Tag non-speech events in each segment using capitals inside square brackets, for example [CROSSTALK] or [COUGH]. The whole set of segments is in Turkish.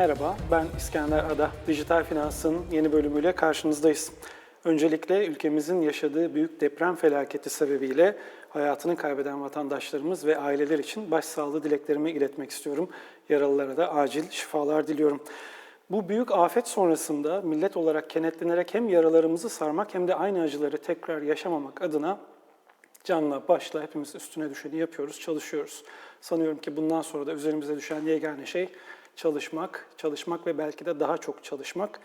Merhaba, ben İskender Ada. Dijital Finans'ın yeni bölümüyle karşınızdayız. Öncelikle ülkemizin yaşadığı büyük deprem felaketi sebebiyle hayatını kaybeden vatandaşlarımız ve aileler için başsağlığı dileklerimi iletmek istiyorum. Yaralılara da acil şifalar diliyorum. Bu büyük afet sonrasında millet olarak kenetlenerek hem yaralarımızı sarmak hem de aynı acıları tekrar yaşamamak adına canla başla hepimiz üstüne düşeni yapıyoruz, çalışıyoruz. Sanıyorum ki bundan sonra da üzerimize düşen yegane şey çalışmak, çalışmak ve belki de daha çok çalışmak.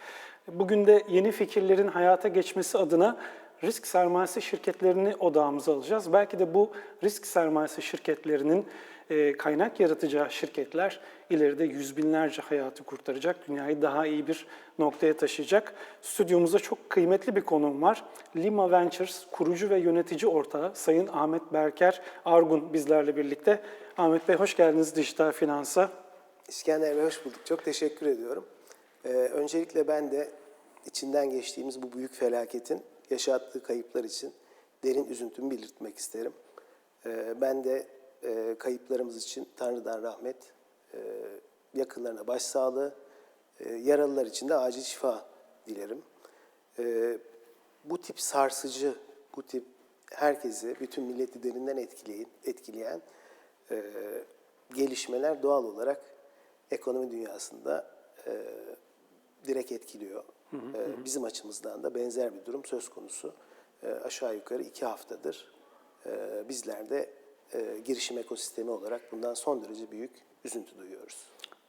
Bugün de yeni fikirlerin hayata geçmesi adına risk sermayesi şirketlerini odağımıza alacağız. Belki de bu risk sermayesi şirketlerinin e, kaynak yaratacağı şirketler ileride yüz binlerce hayatı kurtaracak, dünyayı daha iyi bir noktaya taşıyacak. Stüdyomuzda çok kıymetli bir konuğum var. Lima Ventures kurucu ve yönetici ortağı Sayın Ahmet Berker Argun bizlerle birlikte. Ahmet Bey hoş geldiniz Dijital Finans'a. İskender Bey hoş bulduk. Çok teşekkür ediyorum. Ee, öncelikle ben de içinden geçtiğimiz bu büyük felaketin yaşattığı kayıplar için derin üzüntümü belirtmek isterim. Ee, ben de e, kayıplarımız için Tanrı'dan rahmet, e, yakınlarına başsağlığı, e, yaralılar için de acil şifa dilerim. E, bu tip sarsıcı, bu tip herkesi, bütün milleti derinden etkileyen, etkileyen e, gelişmeler doğal olarak ekonomi dünyasında e, direkt etkiliyor. E, bizim açımızdan da benzer bir durum söz konusu. E, aşağı yukarı iki haftadır e, bizler de e, girişim ekosistemi olarak bundan son derece büyük üzüntü duyuyoruz.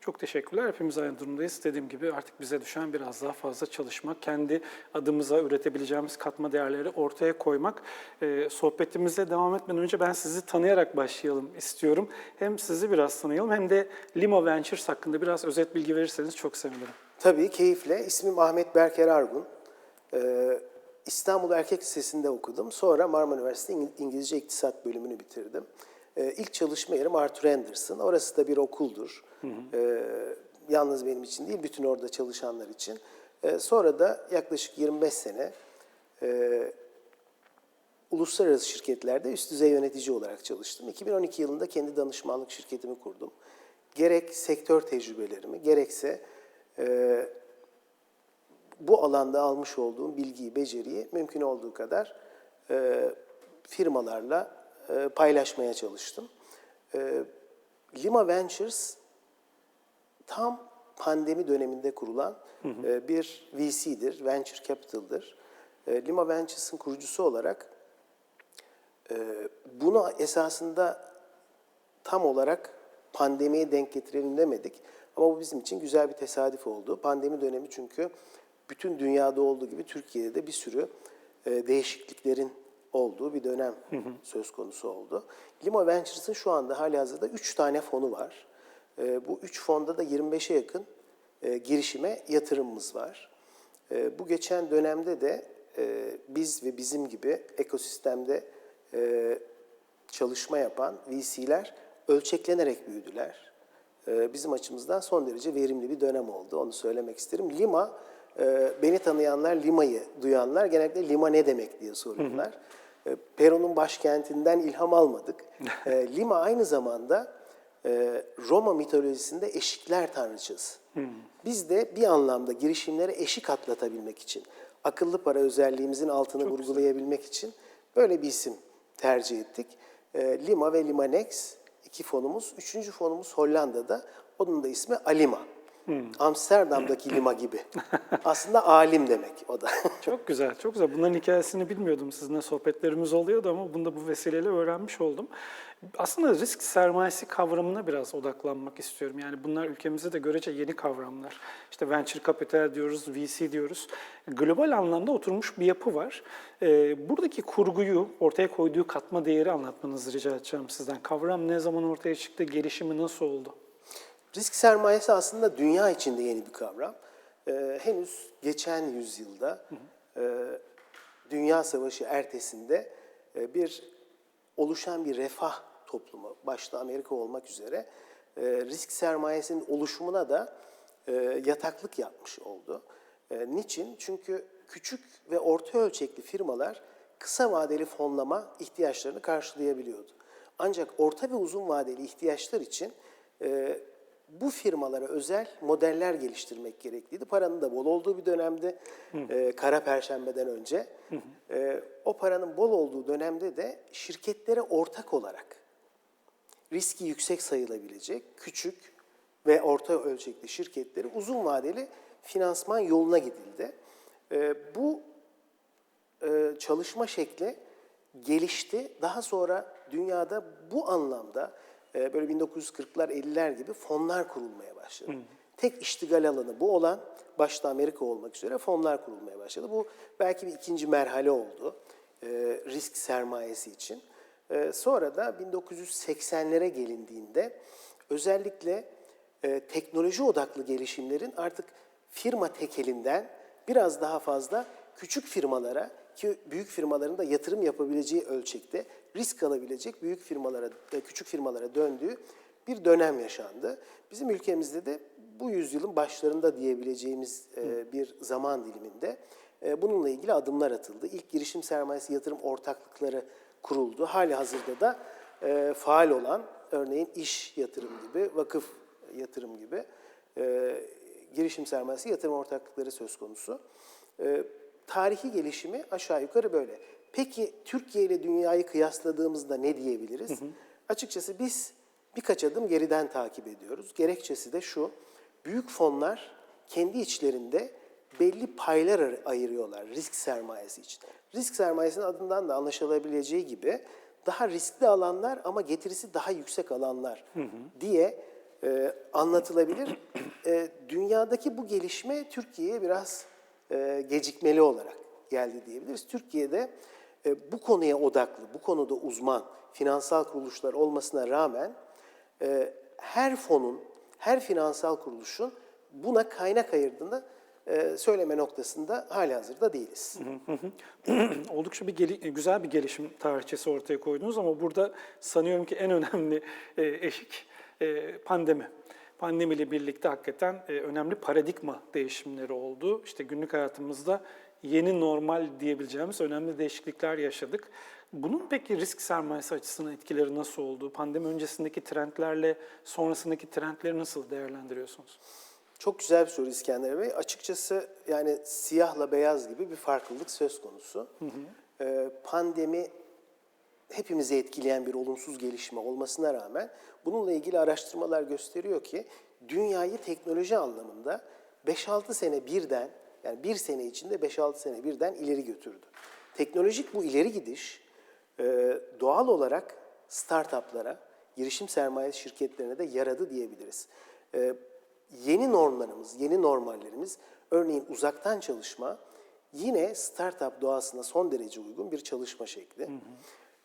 Çok teşekkürler. Hepimiz aynı durumdayız. Dediğim gibi artık bize düşen biraz daha fazla çalışmak, kendi adımıza üretebileceğimiz katma değerleri ortaya koymak. Ee, sohbetimize devam etmeden önce ben sizi tanıyarak başlayalım istiyorum. Hem sizi biraz tanıyalım hem de Limo Ventures hakkında biraz özet bilgi verirseniz çok sevinirim. Tabii keyifle. İsmim Ahmet Berker Argun. Ee, İstanbul Erkek Lisesi'nde okudum. Sonra Marmara Üniversitesi İng- İngilizce İktisat bölümünü bitirdim. Ee, ilk çalışma yerim Arthur Anderson. Orası da bir okuldur. Ee, yalnız benim için değil, bütün orada çalışanlar için. Ee, sonra da yaklaşık 25 sene e, uluslararası şirketlerde üst düzey yönetici olarak çalıştım. 2012 yılında kendi danışmanlık şirketimi kurdum. Gerek sektör tecrübelerimi, gerekse e, bu alanda almış olduğum bilgiyi, beceriyi mümkün olduğu kadar e, firmalarla e, paylaşmaya çalıştım. E, Lima Ventures tam pandemi döneminde kurulan e, bir VC'dir, Venture Capital'dır. E, Lima Ventures'ın kurucusu olarak e, bunu esasında tam olarak pandemiye denk getirelim demedik. Ama bu bizim için güzel bir tesadüf oldu. Pandemi dönemi çünkü bütün dünyada olduğu gibi Türkiye'de de bir sürü değişikliklerin olduğu bir dönem söz konusu oldu. Lima Ventures'ın şu anda hali hazırda 3 tane fonu var. E, bu 3 fonda da 25'e yakın e, girişime yatırımımız var. E, bu geçen dönemde de e, biz ve bizim gibi ekosistemde e, çalışma yapan VC'ler ölçeklenerek büyüdüler. Ee, Bizim açımızdan son derece verimli bir dönem oldu, onu söylemek isterim. Lima, e, beni tanıyanlar, Lima'yı duyanlar genellikle Lima ne demek diye soruyorlar. E, Peron'un başkentinden ilham almadık. E, [LAUGHS] Lima aynı zamanda e, Roma mitolojisinde eşikler tanrıçası. Biz de bir anlamda girişimlere eşik atlatabilmek için, akıllı para özelliğimizin altını vurgulayabilmek için böyle bir isim tercih ettik. E, Lima ve Limanex iki fonumuz. Üçüncü fonumuz Hollanda'da. Onun da ismi Alima. Amsterdam'daki [CLEARS THROAT] Lima gibi. Aslında alim demek o da. [LAUGHS] Çok güzel, çok güzel. Bunların hikayesini bilmiyordum. Sizinle sohbetlerimiz oluyordu ama bunu da bu vesileyle öğrenmiş oldum. Aslında risk sermayesi kavramına biraz odaklanmak istiyorum. Yani bunlar ülkemizde de görece yeni kavramlar. İşte venture capital diyoruz, VC diyoruz. Global anlamda oturmuş bir yapı var. Ee, buradaki kurguyu, ortaya koyduğu katma değeri anlatmanızı rica edeceğim sizden. Kavram ne zaman ortaya çıktı, gelişimi nasıl oldu? Risk sermayesi aslında dünya içinde yeni bir kavram. Ee, henüz geçen yüzyılda e, Dünya Savaşı ertesinde e, bir oluşan bir refah toplumu, başta Amerika olmak üzere e, risk sermayesinin oluşumuna da e, yataklık yapmış oldu. E, niçin? Çünkü küçük ve orta ölçekli firmalar kısa vadeli fonlama ihtiyaçlarını karşılayabiliyordu. Ancak orta ve uzun vadeli ihtiyaçlar için e, bu firmalara özel modeller geliştirmek gerekliydi. Paranın da bol olduğu bir dönemdi. Ee, Kara Perşembe'den önce. Ee, o paranın bol olduğu dönemde de şirketlere ortak olarak riski yüksek sayılabilecek küçük ve orta ölçekli şirketleri uzun vadeli finansman yoluna gidildi. Ee, bu e, çalışma şekli gelişti. Daha sonra dünyada bu anlamda e, böyle 1940'lar 50'ler gibi fonlar kurulmaya başladı. Tek iştigal alanı bu olan başta Amerika olmak üzere fonlar kurulmaya başladı. Bu belki bir ikinci merhale oldu e, risk sermayesi için. E, sonra da 1980'lere gelindiğinde özellikle e, teknoloji odaklı gelişimlerin artık firma tekelinden biraz daha fazla küçük firmalara ki büyük firmaların da yatırım yapabileceği ölçekte risk alabilecek büyük firmalara, e, küçük firmalara döndüğü bir dönem yaşandı. Bizim ülkemizde de bu yüzyılın başlarında diyebileceğimiz e, bir zaman diliminde e, bununla ilgili adımlar atıldı. İlk girişim sermayesi yatırım ortaklıkları kuruldu. Hali hazırda da faal olan örneğin iş yatırım gibi, vakıf yatırım gibi girişim sermayesi yatırım ortaklıkları söz konusu. Tarihi gelişimi aşağı yukarı böyle. Peki Türkiye ile dünyayı kıyasladığımızda ne diyebiliriz? Açıkçası biz birkaç adım geriden takip ediyoruz. Gerekçesi de şu, büyük fonlar kendi içlerinde belli paylar ayır- ayırıyorlar risk sermayesi için. Risk sermayesinin adından da anlaşılabileceği gibi daha riskli alanlar ama getirisi daha yüksek alanlar diye e, anlatılabilir. E, dünyadaki bu gelişme Türkiye'ye biraz e, gecikmeli olarak geldi diyebiliriz. Türkiye'de e, bu konuya odaklı, bu konuda uzman finansal kuruluşlar olmasına rağmen e, her fonun, her finansal kuruluşun buna kaynak ayırdığını e, söyleme noktasında hali hazırda değiliz. [CLEARS THROAT] Oldukça bir geli- güzel bir gelişim tarihçesi ortaya koydunuz ama burada sanıyorum ki en önemli eşik pandemi. Pandemiyle birlikte hakikaten önemli paradigma değişimleri oldu. İşte günlük hayatımızda yeni normal diyebileceğimiz önemli değişiklikler yaşadık. Bunun peki risk sermayesi açısından etkileri nasıl oldu? Pandemi öncesindeki trendlerle sonrasındaki trendleri nasıl değerlendiriyorsunuz? Çok güzel bir soru İskender Bey. Açıkçası yani siyahla beyaz gibi bir farklılık söz konusu. Ee, pandemi hepimizi etkileyen bir olumsuz gelişme olmasına rağmen bununla ilgili araştırmalar gösteriyor ki dünyayı teknoloji anlamında 5-6 sene birden yani bir sene içinde 5-6 sene birden ileri götürdü. Teknolojik bu ileri gidiş e, doğal olarak startuplara, girişim sermayesi şirketlerine de yaradı diyebiliriz. E, yeni normlarımız, yeni normallerimiz, örneğin uzaktan çalışma yine startup doğasına son derece uygun bir çalışma şekli.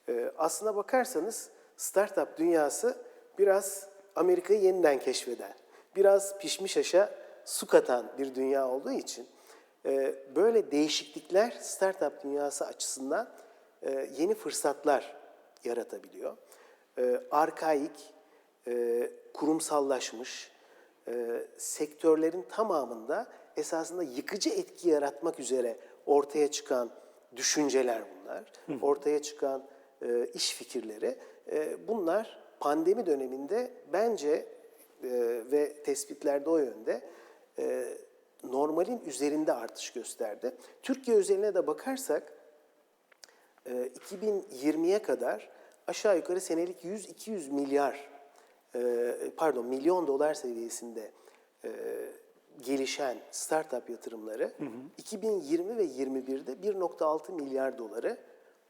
Ee, aslına bakarsanız startup dünyası biraz Amerika'yı yeniden keşfeden, biraz pişmiş aşa su katan bir dünya olduğu için e, böyle değişiklikler startup dünyası açısından e, yeni fırsatlar yaratabiliyor. E, arkaik, e, kurumsallaşmış, e, sektörlerin tamamında esasında yıkıcı etki yaratmak üzere ortaya çıkan düşünceler bunlar. Ortaya çıkan e, iş fikirleri. E, bunlar pandemi döneminde bence e, ve tespitlerde o yönde e, normalin üzerinde artış gösterdi. Türkiye özeline de bakarsak e, 2020'ye kadar aşağı yukarı senelik 100-200 milyar e, pardon milyon dolar seviyesinde e, gelişen startup yatırımları 2020 ve 21'de 1.6 milyar doları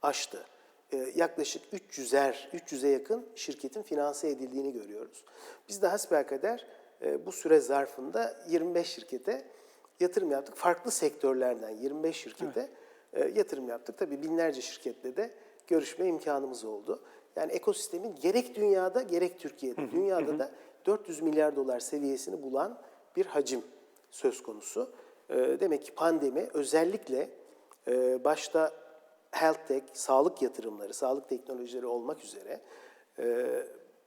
aştı. E, yaklaşık 300'er 300'e yakın şirketin finanse edildiğini görüyoruz. Biz de hasbelkader e, bu süre zarfında 25 şirkete yatırım yaptık. Farklı sektörlerden 25 şirkete e, yatırım yaptık. Tabii binlerce şirketle de görüşme imkanımız oldu. Yani ekosistemin gerek dünyada gerek Türkiye'de, dünyada da 400 milyar dolar seviyesini bulan bir hacim söz konusu. E, demek ki pandemi özellikle e, başta health tech, sağlık yatırımları, sağlık teknolojileri olmak üzere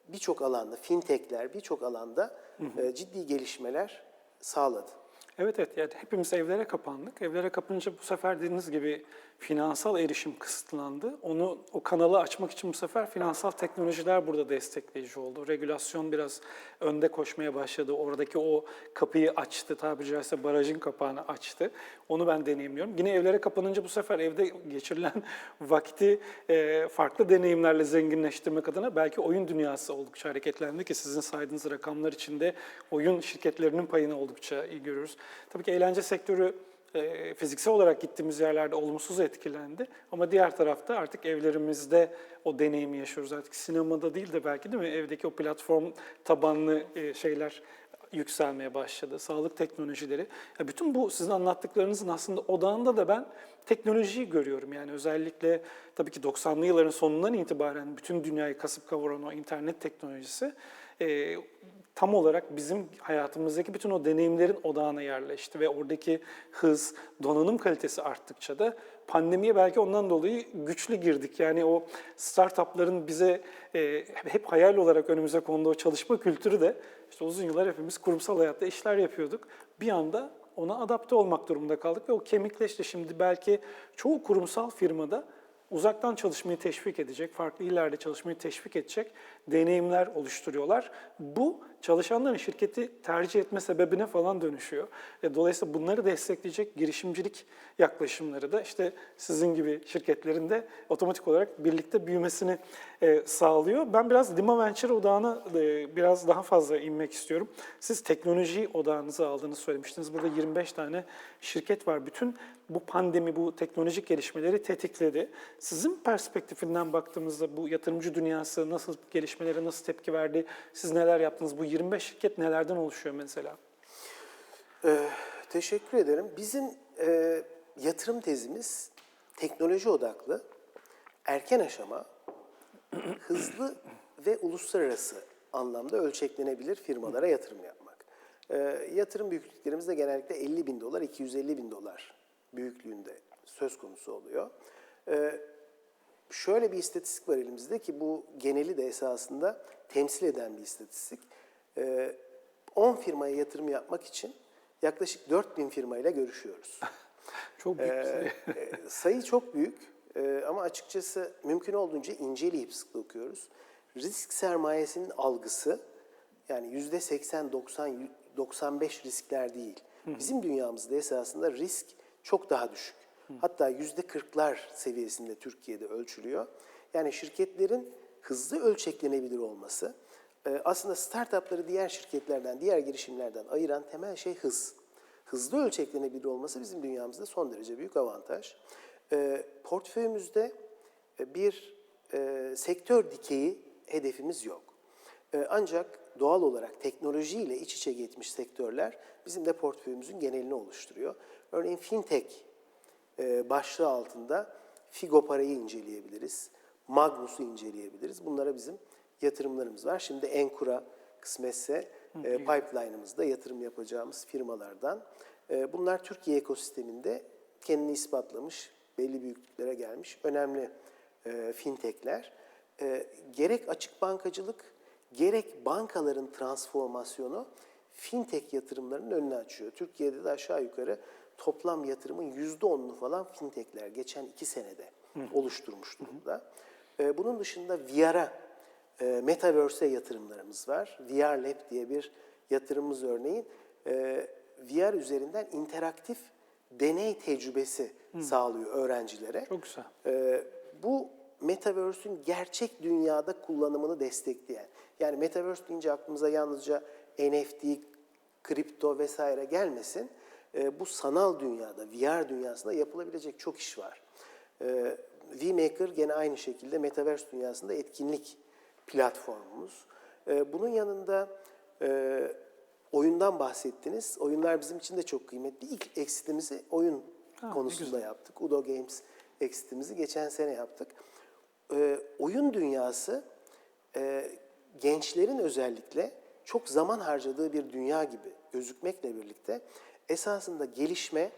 birçok alanda, fintechler birçok alanda e, ciddi gelişmeler sağladı. Evet evet yani hepimiz evlere kapandık. Evlere kapanınca bu sefer dediğiniz gibi finansal erişim kısıtlandı. Onu o kanalı açmak için bu sefer finansal teknolojiler burada destekleyici oldu. Regülasyon biraz önde koşmaya başladı. Oradaki o kapıyı açtı. Tabiri caizse barajın kapağını açtı. Onu ben deneyimliyorum. Yine evlere kapanınca bu sefer evde geçirilen [LAUGHS] vakti e, farklı deneyimlerle zenginleştirmek adına belki oyun dünyası oldukça hareketlendi ki sizin saydığınız rakamlar içinde oyun şirketlerinin payını oldukça iyi görüyoruz. Tabii ki eğlence sektörü e, fiziksel olarak gittiğimiz yerlerde olumsuz etkilendi. Ama diğer tarafta artık evlerimizde o deneyimi yaşıyoruz. Artık sinemada değil de belki değil mi evdeki o platform tabanlı e, şeyler yükselmeye başladı. Sağlık teknolojileri. Ya bütün bu sizin anlattıklarınızın aslında odağında da ben teknolojiyi görüyorum. Yani özellikle tabii ki 90'lı yılların sonundan itibaren bütün dünyayı kasıp kavuran o internet teknolojisi e, tam olarak bizim hayatımızdaki bütün o deneyimlerin odağına yerleşti ve oradaki hız, donanım kalitesi arttıkça da pandemiye belki ondan dolayı güçlü girdik. Yani o startupların bize e, hep hayal olarak önümüze konduğu çalışma kültürü de işte uzun yıllar hepimiz kurumsal hayatta işler yapıyorduk. Bir anda ona adapte olmak durumunda kaldık ve o kemikleşti. Şimdi belki çoğu kurumsal firmada uzaktan çalışmayı teşvik edecek, farklı illerde çalışmayı teşvik edecek deneyimler oluşturuyorlar. Bu çalışanların şirketi tercih etme sebebine falan dönüşüyor. E, Dolayısıyla bunları destekleyecek girişimcilik yaklaşımları da işte sizin gibi şirketlerin de otomatik olarak birlikte büyümesini e, sağlıyor. Ben biraz Lima Venture odağına e, biraz daha fazla inmek istiyorum. Siz teknoloji odağınıza aldığını söylemiştiniz. Burada 25 tane şirket var. Bütün bu pandemi, bu teknolojik gelişmeleri tetikledi. Sizin perspektifinden baktığımızda bu yatırımcı dünyası nasıl gelişmelere nasıl tepki verdi? Siz neler yaptınız? Bu 25 şirket nelerden oluşuyor mesela? Ee, teşekkür ederim. Bizim e, yatırım tezimiz teknoloji odaklı, erken aşama, [CLEARS THROAT] hızlı ve uluslararası anlamda ölçeklenebilir firmalara yatırım yapmak. Ee, yatırım büyüklüklerimiz de genellikle 50 bin dolar, 250 bin dolar büyüklüğünde söz konusu oluyor. Ee, şöyle bir istatistik var elimizde ki bu geneli de esasında temsil eden bir istatistik. Ee, 10 firmaya yatırım yapmak için yaklaşık 4000 firmayla görüşüyoruz. [LAUGHS] Çok büyük bir sayı. Ee, e, sayı çok büyük Ee, ama açıkçası mümkün olduğunca inceleyip sıklı okuyoruz. Risk sermayesinin algısı yani yüzde 80, 90, 95 riskler değil. Bizim dünyamızda esasında risk çok daha düşük. Hatta yüzde 40'lar seviyesinde Türkiye'de ölçülüyor. Yani şirketlerin hızlı ölçeklenebilir olması e, aslında startupları diğer şirketlerden, diğer girişimlerden ayıran temel şey hız. Hızlı ölçeklenebilir olması bizim dünyamızda son derece büyük avantaj. E, portföyümüzde e, bir sektör dikeyi hedefimiz yok. Ancak doğal olarak teknolojiyle iç içe geçmiş sektörler bizim de portföyümüzün genelini oluşturuyor. Örneğin fintech e, başlığı altında Figo parayı inceleyebiliriz, Magnus'u inceleyebiliriz. Bunlara bizim yatırımlarımız var. Şimdi Enkura kısmetse e, pipeline'ımızda yatırım yapacağımız firmalardan. E, bunlar Türkiye ekosisteminde kendini ispatlamış, belli büyüklüklere gelmiş önemli e, fintechler. E, gerek açık bankacılık, gerek bankaların transformasyonu fintech yatırımlarının önünü açıyor. Türkiye'de de aşağı yukarı toplam yatırımın yüzde onunu falan fintechler geçen iki senede oluşturmuş durumda. E, bunun dışında VR'a, e, Metaverse'e yatırımlarımız var. VR Lab diye bir yatırımımız örneğin. E, VR üzerinden interaktif deney tecrübesi sağlıyor öğrencilere. Çok güzel. Ee, bu Metaverse'ün gerçek dünyada kullanımını destekleyen, yani Metaverse deyince aklımıza yalnızca NFT, kripto vesaire gelmesin. Ee, bu sanal dünyada, VR dünyasında yapılabilecek çok iş var. Ee, VMaker gene aynı şekilde Metaverse dünyasında etkinlik platformumuz. Ee, bunun yanında e, oyundan bahsettiniz. Oyunlar bizim için de çok kıymetli. İlk exit'imizi oyun Ha, konusunda yaptık. Udo Games exit'imizi geçen sene yaptık. Oyun dünyası e, gençlerin özellikle çok zaman harcadığı bir dünya gibi gözükmekle birlikte esasında gelişme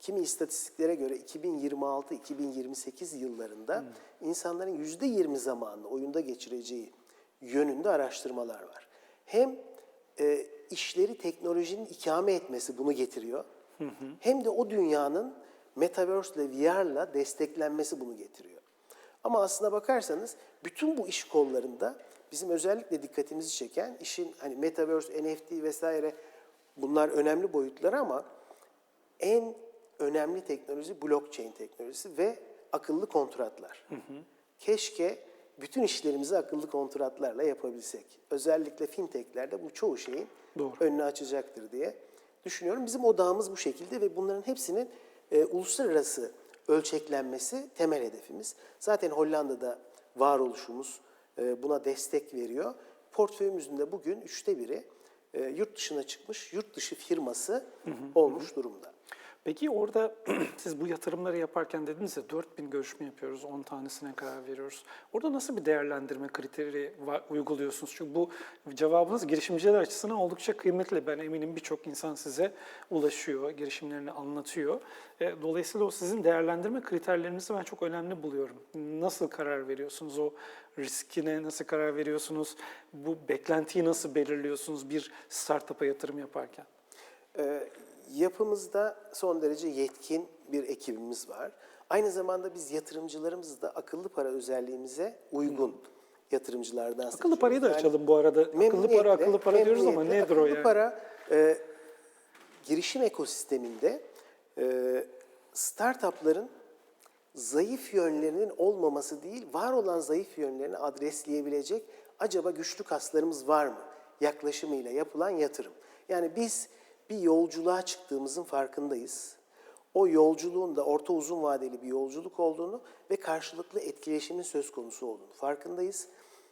kimi istatistiklere göre 2026-2028 yıllarında insanların yüzde 20 zamanını oyunda geçireceği yönünde araştırmalar var. Hem e, işleri teknolojinin ikame etmesi bunu getiriyor. Hem de o dünyanın Metaverse ile VR'la desteklenmesi bunu getiriyor. Ama aslına bakarsanız bütün bu iş kollarında bizim özellikle dikkatimizi çeken işin hani Metaverse, NFT vesaire bunlar önemli boyutları ama en önemli teknoloji blockchain teknolojisi ve akıllı kontratlar. Keşke bütün işlerimizi akıllı kontratlarla yapabilsek. Özellikle fintechlerde bu çoğu şeyin Doğru. önünü açacaktır diye düşünüyorum. Bizim odağımız bu şekilde ve bunların hepsinin e, uluslararası ölçeklenmesi temel hedefimiz. Zaten Hollanda'da varoluşumuz e, buna destek veriyor. Portföyümüzün de bugün üçte biri e, yurt dışına çıkmış, yurt dışı firması olmuş durumda. Peki orada [CLEARS THROAT] siz bu yatırımları yaparken dediniz ya 4000 görüşme yapıyoruz, 10 tanesine karar veriyoruz. Orada nasıl bir değerlendirme kriteri var- uyguluyorsunuz? Çünkü bu cevabınız girişimciler açısından oldukça kıymetli. Ben eminim birçok insan size ulaşıyor, girişimlerini anlatıyor. E, Dolayısıyla o sizin değerlendirme kriterlerinizi ben çok önemli buluyorum. Nasıl karar veriyorsunuz? O riskine nasıl karar veriyorsunuz? Bu beklentiyi nasıl belirliyorsunuz bir startup'a yatırım yaparken? Ee, yapımızda son derece yetkin bir ekibimiz var. Aynı zamanda biz yatırımcılarımızı da akıllı para özelliğimize uygun yatırımcılardan Akıllı parayı da. Yani açalım bu arada. Akıllı para, akıllı para diyoruz ama nedir o akıllı yani? para e, girişim ekosisteminde e, startupların zayıf yönlerinin olmaması değil, var olan zayıf yönlerini adresleyebilecek acaba güçlü kaslarımız var mı? Yaklaşımıyla yapılan yatırım. Yani biz bir yolculuğa çıktığımızın farkındayız. O yolculuğun da orta uzun vadeli bir yolculuk olduğunu ve karşılıklı etkileşimin söz konusu olduğunu farkındayız.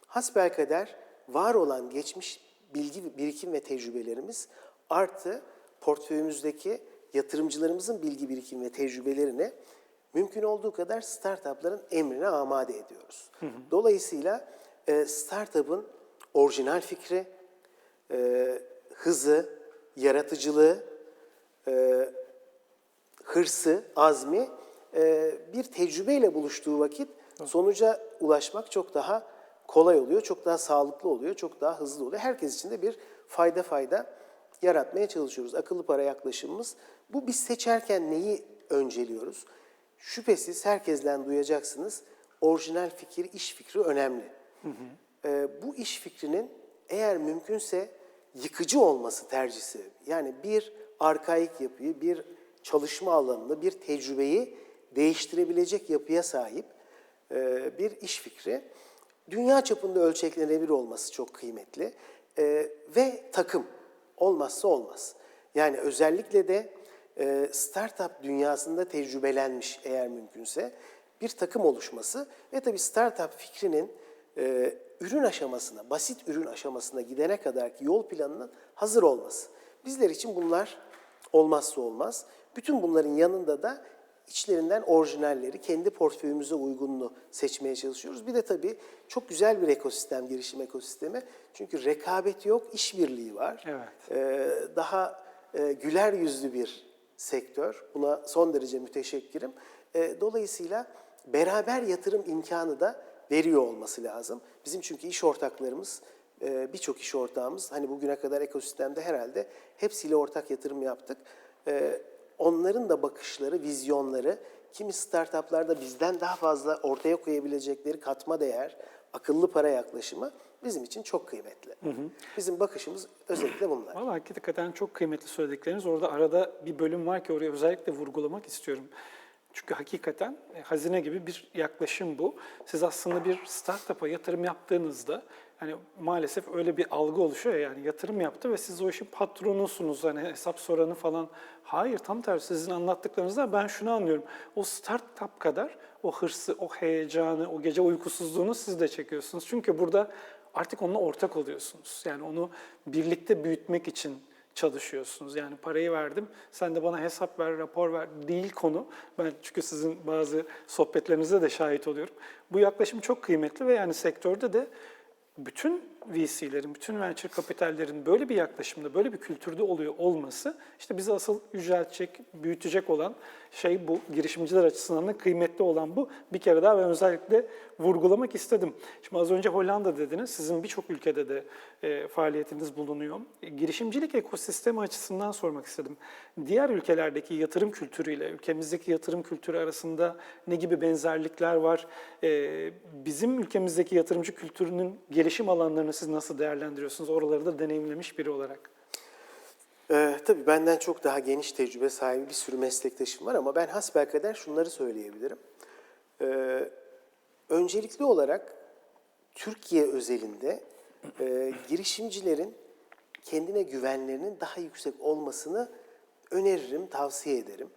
Hasbelkader var olan geçmiş bilgi, birikim ve tecrübelerimiz artı portföyümüzdeki yatırımcılarımızın bilgi birikim ve tecrübelerini mümkün olduğu kadar startupların emrine amade ediyoruz. Dolayısıyla e, startup'ın orijinal fikri, e, hızı, yaratıcılığı, e, hırsı, azmi e, bir tecrübeyle buluştuğu vakit sonuca ulaşmak çok daha kolay oluyor, çok daha sağlıklı oluyor, çok daha hızlı oluyor. Herkes için de bir fayda fayda yaratmaya çalışıyoruz. Akıllı para yaklaşımımız. Bu biz seçerken neyi önceliyoruz? Şüphesiz herkesten duyacaksınız. Orijinal fikir, iş fikri önemli. Ee, bu iş fikrinin eğer mümkünse yıkıcı olması tercih sebebi. Yani bir arkaik yapıyı, bir çalışma alanını, bir tecrübeyi değiştirebilecek yapıya sahip e, bir iş fikri. Dünya çapında ölçeklenebilir olması çok kıymetli. E, ve takım olmazsa olmaz. Yani özellikle de e, startup dünyasında tecrübelenmiş eğer mümkünse bir takım oluşması ve tabii startup fikrinin e, ürün aşamasına, basit ürün aşamasına gidene kadarki yol planının hazır olması. Bizler için bunlar olmazsa olmaz. Bütün bunların yanında da içlerinden orijinalleri, kendi portföyümüze uygununu seçmeye çalışıyoruz. Bir de tabii çok güzel bir ekosistem, girişim ekosistemi. Çünkü rekabet yok, işbirliği var. Evet. Ee, daha e, güler yüzlü bir sektör. Buna son derece müteşekkirim. Ee, dolayısıyla beraber yatırım imkanı da veriyor olması lazım. Bizim çünkü iş ortaklarımız, e, birçok iş ortağımız, hani bugüne kadar ekosistemde herhalde hepsiyle ortak yatırım yaptık. Ee, onların da bakışları, vizyonları, kimi startuplarda bizden daha fazla ortaya koyabilecekleri katma değer, akıllı para yaklaşımı bizim için çok kıymetli. Bizim bakışımız özellikle bunlar. Valla hakikaten çok kıymetli söyledikleriniz. Orada arada bir bölüm var ki oraya özellikle vurgulamak istiyorum. Çünkü hakikaten e, hazine gibi bir yaklaşım bu. Siz aslında bir startup'a yatırım yaptığınızda hani maalesef öyle bir algı oluşuyor ya, yani yatırım yaptı ve siz o işin patronusunuz hani hesap soranı falan. Hayır tam tersi sizin anlattıklarınızda ben şunu anlıyorum. O startup kadar o hırsı, o heyecanı, o gece uykusuzluğunu siz de çekiyorsunuz. Çünkü burada artık onunla ortak oluyorsunuz. Yani onu birlikte büyütmek için çalışıyorsunuz. Yani parayı verdim, sen de bana hesap ver, rapor ver değil konu. Ben çünkü sizin bazı sohbetlerinize de şahit oluyorum. Bu yaklaşım çok kıymetli ve yani sektörde de bütün VC'lerin, bütün venture kapitallerin böyle bir yaklaşımda, böyle bir kültürde oluyor olması işte bizi asıl yüceltecek, büyütecek olan şey bu. Girişimciler açısından da kıymetli olan bu. Bir kere daha ben özellikle vurgulamak istedim. Şimdi az önce Hollanda dediniz. Sizin birçok ülkede de e, faaliyetiniz bulunuyor. E, girişimcilik ekosistemi açısından sormak istedim. Diğer ülkelerdeki yatırım kültürüyle ülkemizdeki yatırım kültürü arasında ne gibi benzerlikler var? E, bizim ülkemizdeki yatırımcı kültürünün gelişim alanlarını siz nasıl değerlendiriyorsunuz? Oraları da deneyimlemiş biri olarak. Ee, tabii benden çok daha geniş tecrübe sahibi bir sürü meslektaşım var ama ben hasbelkader şunları söyleyebilirim. Ee, öncelikli olarak Türkiye özelinde e, girişimcilerin kendine güvenlerinin daha yüksek olmasını öneririm, tavsiye ederim.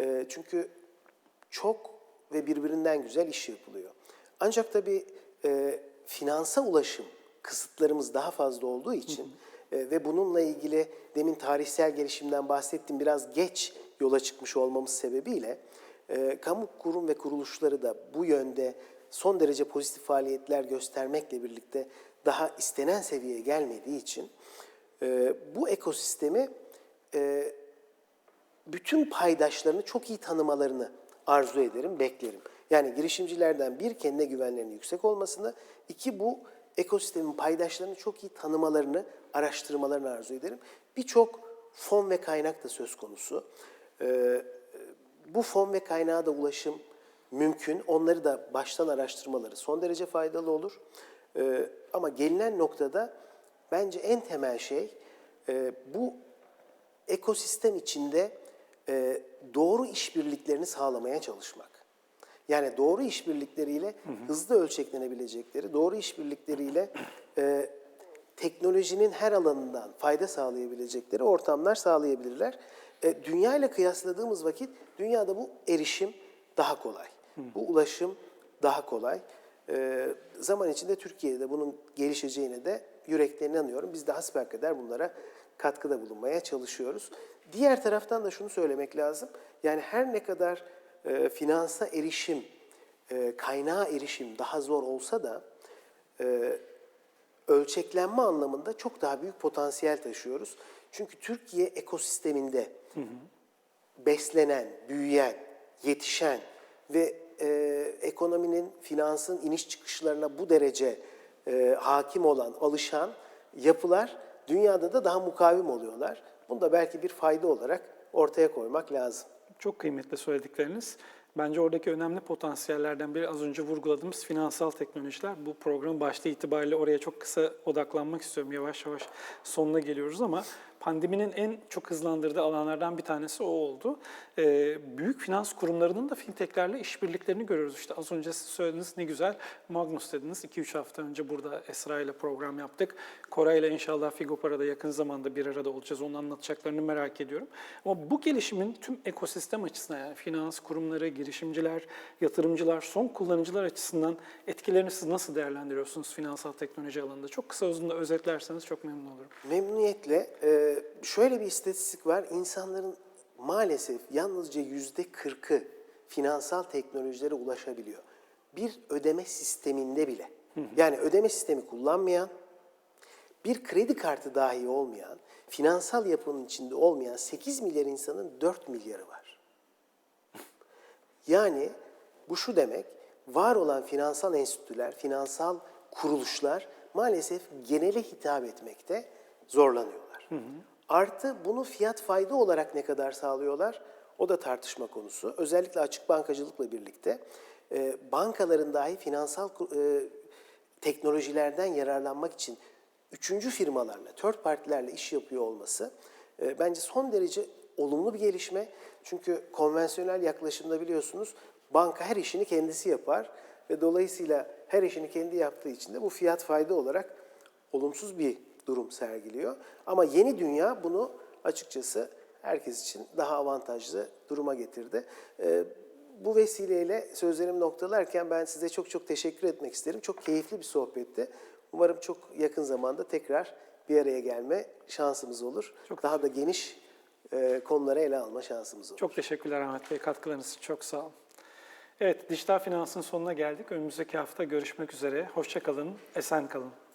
E, çünkü çok ve birbirinden güzel iş yapılıyor. Ancak tabii e, finansa ulaşım kısıtlarımız daha fazla olduğu için e, ve bununla ilgili demin tarihsel gelişimden bahsettim biraz geç yola çıkmış olmamız sebebiyle e, kamu kurum ve kuruluşları da bu yönde son derece pozitif faaliyetler göstermekle birlikte daha istenen seviyeye gelmediği için e, bu ekosistemi e, bütün paydaşlarını çok iyi tanımalarını arzu ederim, beklerim. Yani girişimcilerden bir kendine güvenlerinin yüksek olmasını, iki bu ekosistemin paydaşlarını çok iyi tanımalarını, araştırmalarını arzu ederim. Birçok fon ve kaynak da söz konusu. Ee, bu fon ve kaynağa da ulaşım mümkün. Onları da baştan araştırmaları son derece faydalı olur. Ee, ama gelinen noktada bence en temel şey e, bu ekosistem içinde e, doğru işbirliklerini sağlamaya çalışmak. Yani doğru işbirlikleriyle hızlı ölçeklenebilecekleri, doğru işbirlikleriyle e, teknolojinin her alanından fayda sağlayabilecekleri ortamlar sağlayabilirler. E, dünya ile kıyasladığımız vakit dünyada bu erişim daha kolay. Bu ulaşım daha kolay. E, zaman içinde Türkiye'de bunun gelişeceğine de yürekten inanıyorum. Biz de hasbelkader bunlara katkıda bulunmaya çalışıyoruz. Diğer taraftan da şunu söylemek lazım. Yani her ne kadar e, finansa erişim, e, kaynağa erişim daha zor olsa da e, ölçeklenme anlamında çok daha büyük potansiyel taşıyoruz. Çünkü Türkiye ekosisteminde beslenen, büyüyen, yetişen ve e, ekonominin, finansın iniş çıkışlarına bu derece e, hakim olan, alışan yapılar dünyada da daha mukavim oluyorlar. Bunu da belki bir fayda olarak ortaya koymak lazım. Çok kıymetli söyledikleriniz. Bence oradaki önemli potansiyellerden biri az önce vurguladığımız finansal teknolojiler. Bu programın başta itibariyle oraya çok kısa odaklanmak istiyorum. Yavaş yavaş sonuna geliyoruz ama pandeminin en çok hızlandırdığı alanlardan bir tanesi o oldu. Ee, büyük finans kurumlarının da fintechlerle işbirliklerini görüyoruz. İşte az önce siz söylediniz ne güzel. Magnus dediniz. 2-3 hafta önce burada Esra ile program yaptık. Koray ile inşallah Figopara'da yakın zamanda bir arada olacağız. Onun anlatacaklarını merak ediyorum. Ama bu gelişimin tüm ekosistem açısından yani finans kurumları, girişimciler, yatırımcılar, son kullanıcılar açısından etkilerini siz nasıl değerlendiriyorsunuz finansal teknoloji alanında? Çok kısa uzun da özetlerseniz çok memnun olurum. Memnuniyetle. Ee, şöyle bir istatistik var. İnsanların maalesef yalnızca yüzde kırkı finansal teknolojilere ulaşabiliyor. Bir ödeme sisteminde bile. Yani ödeme sistemi kullanmayan, bir kredi kartı dahi olmayan, finansal yapının içinde olmayan 8 milyar insanın 4 milyarı var. Yani bu şu demek, var olan finansal enstitüler, finansal kuruluşlar maalesef genele hitap etmekte zorlanıyorlar. Artı bunu fiyat fayda olarak ne kadar sağlıyorlar? O da tartışma konusu. Özellikle açık bankacılıkla birlikte e, bankaların dahi finansal e, teknolojilerden yararlanmak için üçüncü firmalarla, third partilerle iş yapıyor olması e, bence son derece olumlu bir gelişme. Çünkü konvansiyonel yaklaşımda biliyorsunuz banka her işini kendisi yapar ve dolayısıyla her işini kendi yaptığı için de bu fiyat fayda olarak olumsuz bir durum sergiliyor. Ama yeni dünya bunu açıkçası herkes için daha avantajlı duruma getirdi. Ee, bu vesileyle sözlerimi noktalarken ben size çok çok teşekkür etmek isterim. Çok keyifli bir sohbetti. Umarım çok yakın zamanda tekrar bir araya gelme şansımız olur. daha da geniş e, konuları ele alma şansımız olur. Çok teşekkürler Ahmet Bey. Katkılarınız için çok sağ olun. Evet, Dijital Finans'ın sonuna geldik. Önümüzdeki hafta görüşmek üzere. Hoşça kalın, esen kalın.